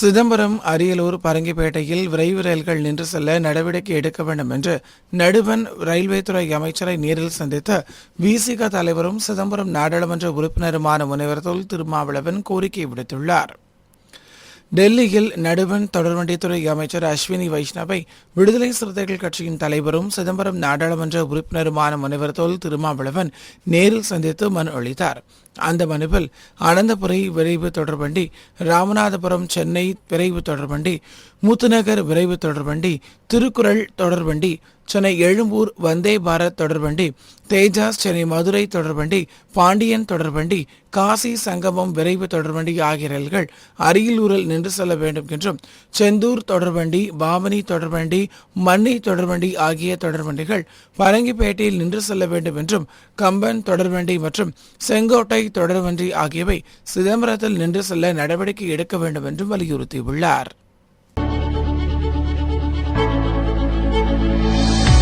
சிதம்பரம் அரியலூர் பரங்கிப்பேட்டையில் விரைவு ரயில்கள் நின்று செல்ல நடவடிக்கை எடுக்க வேண்டும் என்று நடுவன் ரயில்வே துறை அமைச்சரை நேரில் சந்தித்த விசிக தலைவரும் சிதம்பரம் நாடாளுமன்ற உறுப்பினருமான முனைவர் தொல் திருமாவளவன் கோரிக்கை விடுத்துள்ளார். டெல்லியில் நடுவன் தொடர்வண்டித்துறை அமைச்சர் அஸ்வினி வைஷ்ணவை விடுதலை சிறுத்தைகள் கட்சியின் தலைவரும் சிதம்பரம் நாடாளுமன்ற உறுப்பினருமான முனைவர் தொல் திருமாவளவன் நேரில் சந்தித்து மனு அளித்தார். அந்த மனுவில் அனந்தபுரை விரைவு தொடர்வண்டி ராமநாதபுரம் சென்னை விரைவு தொடர்வண்டி முத்துநகர் விரைவு தொடர்வண்டி திருக்குறள் தொடர்வண்டி சென்னை எழும்பூர் வந்தே பாரத் தொடர்வண்டி தேஜாஸ் சென்னை மதுரை தொடர்வண்டி பாண்டியன் தொடர்வண்டி காசி சங்கமம் விரைவு தொடர்வண்டி ஆகிய ரயில்கள் அரியலூரில் நின்று செல்ல வேண்டும் என்றும் செந்தூர் தொடர்வண்டி பாவனி தொடர்வண்டி மன்னி தொடர்வண்டி ஆகிய தொடர்வண்டிகள் பரங்கிப்பேட்டையில் நின்று செல்ல வேண்டும் என்றும் கம்பன் தொடர்வண்டி மற்றும் செங்கோட்டை தொடர்வண்டி ஆகியவை சிதம்பரத்தில் நின்று செல்ல நடவடிக்கை எடுக்க வேண்டும் என்றும் வலியுறுத்தியுள்ளார்.